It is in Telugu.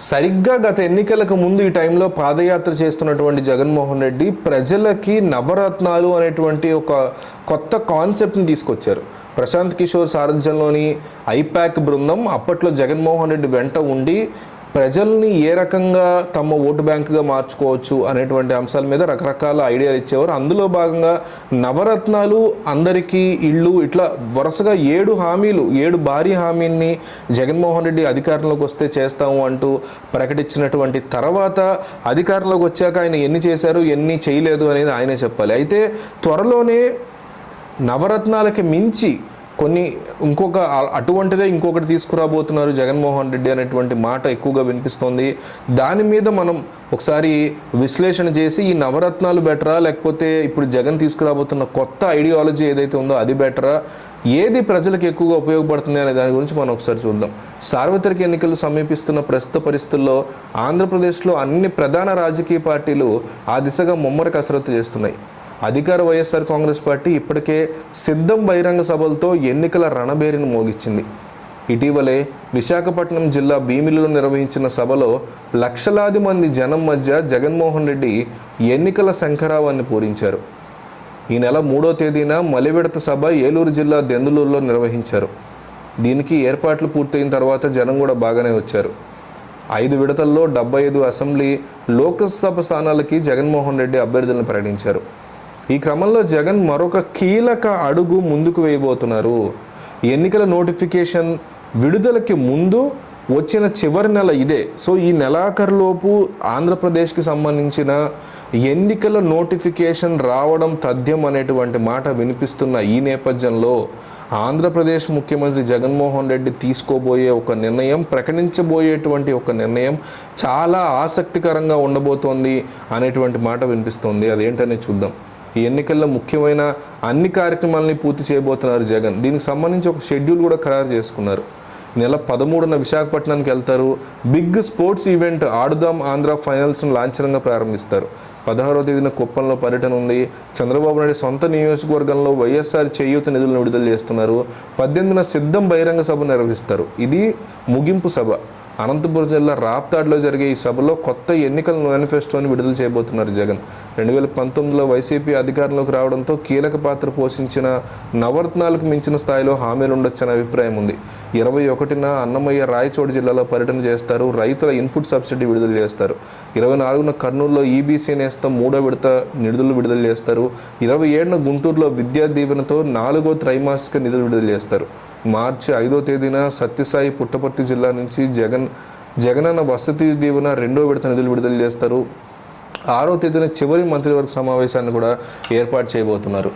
సరిగ్గా గత ఎన్నికలకు ముందు ఈ టైంలో పాదయాత్ర చేస్తున్నటువంటి జగన్మోహన్ రెడ్డి ప్రజలకి నవరత్నాలు అనేటువంటి ఒక కొత్త కాన్సెప్ట్ని తీసుకొచ్చారు. ప్రశాంత్ కిషోర్ సారథ్యంలోని ఐపాక్ బృందం అప్పట్లో జగన్మోహన్ రెడ్డి వెంట ఉండి ప్రజల్ని ఏ రకంగా తమ ఓటు బ్యాంకుగా మార్చుకోవచ్చు అనేటువంటి అంశాల మీద రకరకాల ఐడియాలు ఇచ్చేవారు. అందులో భాగంగా నవరత్నాలు అందరికీ ఇళ్ళు ఇట్లా వరుసగా ఏడు హామీలు ఏడు భారీ హామీని జగన్మోహన్ రెడ్డి అధికారంలోకి వస్తే చేస్తాము అంటూ ప్రకటించినటువంటి తర్వాత అధికారంలోకి వచ్చాక ఆయన ఎన్ని చేశారు ఎన్ని చేయలేదు అనేది ఆయనే చెప్పాలి. అయితే త్వరలోనే నవరత్నాలకి మించి కొన్ని ఇంకొక అటువంటిదే ఇంకొకటి తీసుకురాబోతున్నారు జగన్మోహన్ రెడ్డి అనేటువంటి మాట ఎక్కువగా వినిపిస్తోంది. దాని మీద మనం ఒకసారి విశ్లేషణ చేసి ఈ నవరత్నాలు బెటరా? లేకపోతే ఇప్పుడు జగన్ తీసుకురాబోతున్న కొత్త ఐడియాలజీ ఏదైతే ఉందో అది బెటరా? ఏది ప్రజలకు ఎక్కువగా ఉపయోగపడుతుంది అనే దాని గురించి మనం ఒకసారి చూద్దాం. సార్వత్రిక ఎన్నికలు సమీపిస్తున్న ప్రస్తుత పరిస్థితుల్లో ఆంధ్రప్రదేశ్లో అన్ని ప్రధాన రాజకీయ పార్టీలు ఆ దిశగా ముమ్మర కసరత్తు చేస్తున్నాయి. అధికార వైఎస్ఆర్ కాంగ్రెస్ పార్టీ ఇప్పటికే సిద్ధం బహిరంగ సభలతో ఎన్నికల రణబేరిని మోగించింది. ఇటీవలే విశాఖపట్నం జిల్లా భీమిలిలో నిర్వహించిన సభలో లక్షలాది మంది జనం మధ్య జగన్మోహన్ రెడ్డి ఎన్నికల శంఖరావాన్ని పూరించారు. ఈ నెల మూడో తేదీన మలివిడత సభ ఏలూరు జిల్లా దెందులూరులో నిర్వహించారు. దీనికి ఏర్పాట్లు పూర్తయిన తర్వాత జనం కూడా బాగానే వచ్చారు. ఐదు విడతల్లో డెబ్బై ఐదు అసెంబ్లీ లోక్సభ స్థానాలకి జగన్మోహన్ రెడ్డి అభ్యర్థులను ప్రకటించారు. ఈ క్రమంలో జగన్ మరొక కీలక అడుగు ముందుకు వేయబోతున్నారు. ఎన్నికల నోటిఫికేషన్ విడుదలకి ముందు వచ్చిన చివరి నెల ఇదే. సో ఈ నెలాఖరులోపు ఆంధ్రప్రదేశ్కి సంబంధించిన ఎన్నికల నోటిఫికేషన్ రావడం తథ్యం అనేటువంటి మాట వినిపిస్తున్న ఈ నేపథ్యంలో ఆంధ్రప్రదేశ్ ముఖ్యమంత్రి జగన్మోహన్ రెడ్డి తీసుకోబోయే ఒక నిర్ణయం ప్రకటించబోయేటువంటి ఒక నిర్ణయం చాలా ఆసక్తికరంగా ఉండబోతోంది అనేటువంటి మాట వినిపిస్తోంది. అదేంటనే చూద్దాం. ఈ ఎన్నికల్లో ముఖ్యమైన అన్ని కార్యక్రమాలని పూర్తి చేయబోతున్నారు జగన్. దీనికి సంబంధించి ఒక షెడ్యూల్ కూడా ఖరారు చేసుకున్నారు. నెల పదమూడున విశాఖపట్నానికి వెళ్తారు. Big sports event Aadudam Andhra ఫైనల్స్ను లాంఛనంగా ప్రారంభిస్తారు. పదహారవ తేదీన కుప్పంలో పర్యటన ఉంది. చంద్రబాబు నాయుడు సొంత నియోజకవర్గంలో వైఎస్ఆర్ చేయూత నిధులను విడుదల చేస్తున్నారు. పద్దెనిమిదిన సిద్ధం బహిరంగ సభ నిర్వహిస్తారు. ఇది ముగింపు సభ. అనంతపురం జిల్లా రాప్తాడ్లో జరిగే ఈ సభలో కొత్త ఎన్నికల మేనిఫెస్టోని విడుదల చేయబోతున్నారు జగన్. రెండు వేల పంతొమ్మిదిలో వైసీపీ అధికారంలోకి రావడంతో కీలక పాత్ర పోషించిన నవరత్నాలకు మించిన స్థాయిలో హామీలు ఉండొచ్చనే అభిప్రాయం ఉంది. ఇరవై ఒకటిన అన్నమయ్య రాయచోడ జిల్లాలో పర్యటన చేస్తారు రైతుల ఇన్పుట్ సబ్సిడీ విడుదల చేస్తారు. ఇరవై నాలుగున కర్నూలులో ఈబీసీ నేస్తం మూడో విడత నిధులు విడుదల చేస్తారు. ఇరవై ఏడున గుంటూరులో విద్యా దీవెనతో నాలుగో త్రైమాసిక నిధులు విడుదల చేస్తారు. మార్చి ఐదో తేదీన సత్యసాయి పుట్టపర్తి జిల్లా నుంచి జగన్ జగనన్న వసతి దీవెన రెండో విడత నిధులు విడుదల చేస్తారు. ఆరో తేదీన చివరి మంత్రివర్గ సమావేశాన్ని కూడా ఏర్పాటు చేయబోతున్నారు.